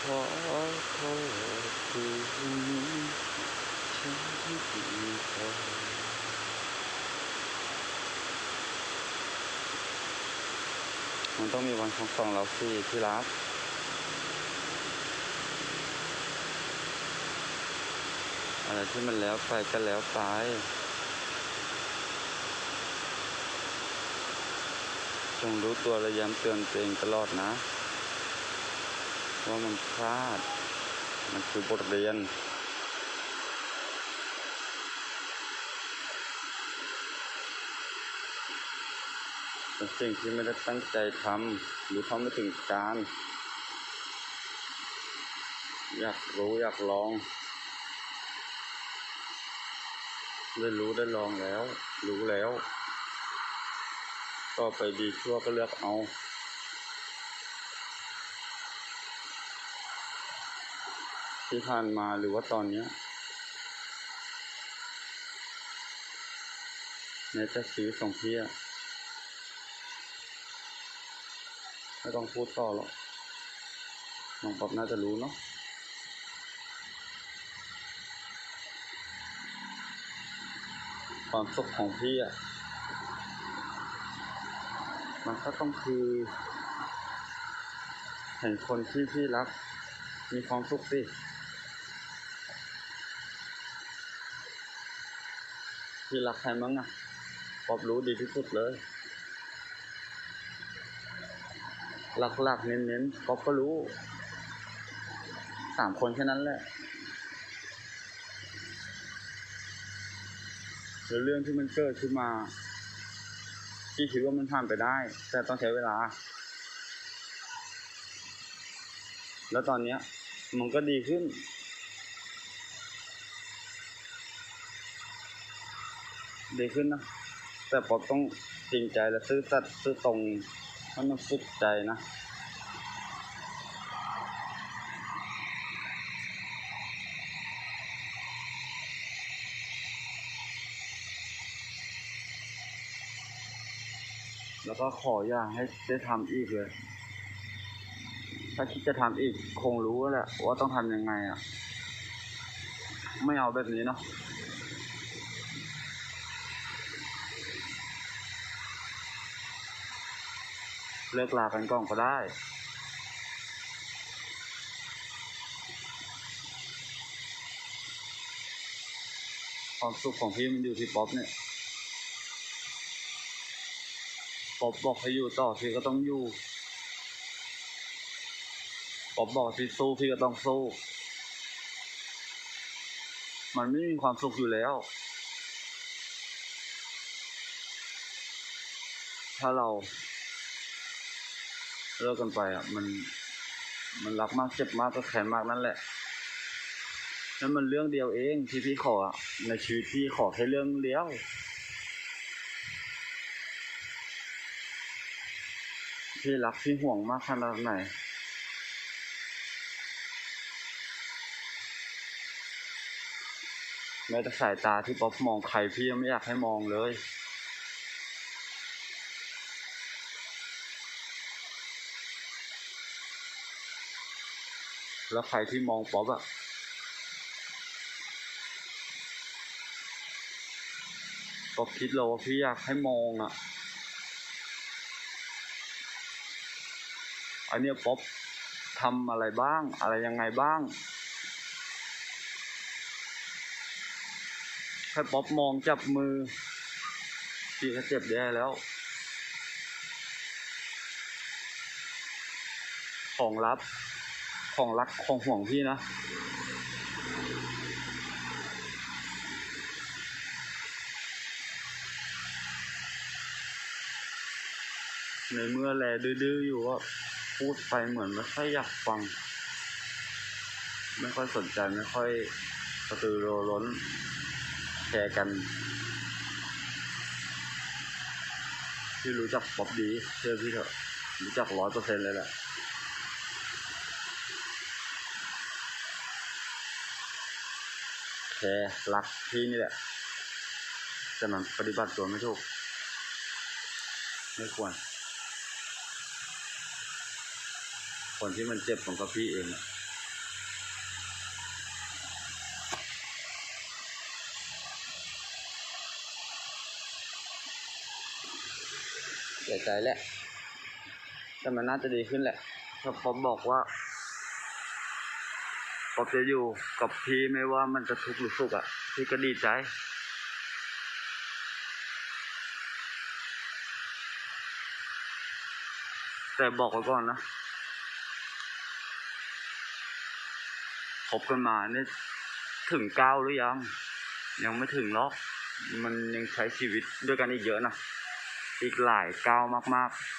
อโทษคืนนี้ฉันที่ดีพอมันต้องมีวันของสองเราสิที่รักอะไรที่มันแล้วไปก็แล้วไปจงรู้ตัวและย้ำเตือนตัวเองตลอดนะ ว่ามันพลาด มันคือบทเรียน เป็นสิ่งที่ไม่ได้ตั้งใจทำหรือทำไม่ถึงการ อยากรู้อยากลองได้รู้ได้ลองแล้ว รู้แล้ว ก็ไปดีชั่วก็เลือกเอา ที่ผ่านมาหรือว่าตอนเนี้ยในจะชีวิตของพี่อะไม่ต้องพูดต่อหรอกน้องป๊อบน่าจะรู้เนาะความสุขของพี่อะ มันก็ต้องคือเห็นคนที่พี่รัก มีความสุขสิ พี่รักใครมั้งอะป๊อบรู้ดีที่สุดเลย หลักๆเน้นๆป๊อบก็รู้ สามคนแค่นั้นแหละแล้วเรื่องที่มันเกิดขึ้นมาพี่คิดว่ามันผ่านไปได้ แต่ต้องใช้เวลา แล้วตอนเนี้ย มันก็ดีขึ้น ดีขึ้นนะ แต่ป๊อบต้องจริงใจและซื่อสัตย์ซื่อตรงให้มันสุดใจนะแล้วก็ขออย่าให้ได้ทำอีกเลย ถ้าคิดจะทำอีกคงรู้แหละว่าต้องทำยังไงอะ ไม่เอาแบบนี้เนาะ เลิกลากันก่อนก็ได้ ความสุขของพี่มันอยู่ที่ป๊อปเนี่ยป๊อบบอกให้อยู่ต่อพี่ก็ต้องอยู่ป๊อบบอกพี่สู้พี่ก็ต้องสู้ มันไม่มีความสุขอยู่แล้วถ้าเรา เลิกกันไปอะมัน มันรักมากเจ็บมากก็แค้นมากนั่นแหละนั่นมันเรื่องเดียวเองที่พี่ขออะในชีวิตพี่ขอแค่เรื่องเดียวพี่รักพี่ห่วงมากขนาดไหนแม้แต่สายตาที่ป๊อปมองใครพี่ยังไม่อยากให้มองเลย แล้วใครที่มองป๊อปอะป๊อปคิดเลยว่าพี่อยากให้มองอะอันเนี้ยป๊อปทำอะไรบ้าง อะไรยังไงบ้างแค่ป๊อปมองจับมือพี่ก็เจ็บแย่แล้ว ของลับ ของรักของห่วงพี่นะ ในเมื่อแลดื้อๆอยู่ก็พูดไปเหมือนไม่ค่อยอยากฟัง ไม่ค่อยสนใจไม่ค่อยกระตือรือร้นแชร์กันพี่รู้จักป๊อบดีเชื่อพี่เถอะรู้จักร้อยเปอร์เซ็นเลยแหละ แพ้รักที่นี่แหละแต่มันปฏิบัติตัวไม่ถูก ไม่ควร คนที่มันเจ็บของกับพี่เองเสียใจแหละ แต่มันน่าจะดีขึ้นแหละ ถ้าเขาบอกว่า อปจะอยู่กับพี่ไม่ว่ามันจะทุกข์หรือสุขอะ พี่ก็ดีใจ แต่บอกไว้ก่อนนะคบกันมาเนี่ยถึงเก้าหรือยัง ยังไม่ถึงหรอก มันยังใช้ชีวิตด้วยกันอีกเยอะนะอีกหลายเก้ามาก ๆ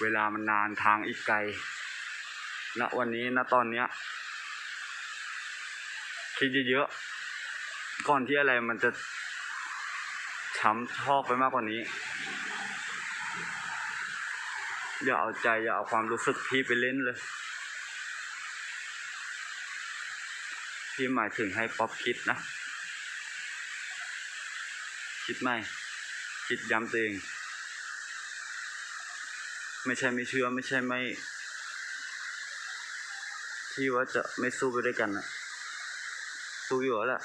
เวลามันนานทางอีกไกล ณวันนี้ณตอนเนี้ยคิดเยอะๆก่อนที่อะไรมันจะช้ำชอกไปมากกว่านี้ อย่าเอาใจ อย่าเอาความรู้สึกพี่ไปเล่นเลย พี่หมายถึงให้ป๊อปคิดนะ คิดไม่ คิดย้ำตัวเอง ไม่ใช่ไม่เชื่อ ไม่ใช่ไม่ ที่ว่าจะไม่สู้ไปด้วยกันนะสู้อยู่แล้วแหละ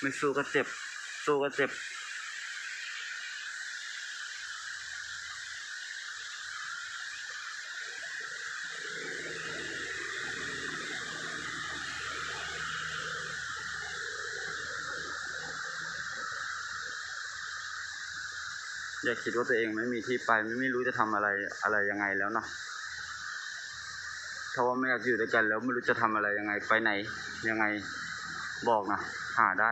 ไม่สู้ก็เจ็บ สู้ก็เจ็บ อย่าคิดว่าตัวเองไม่มีที่ไปไม่ไม่รู้จะทำอะไรอะไรยังไงแล้วเนาะถ้าว่าไม่อยากอยู่ด้วยกันแล้วไม่รู้จะทำอะไรยังไงไปไหนยังไงบอกนะหาได้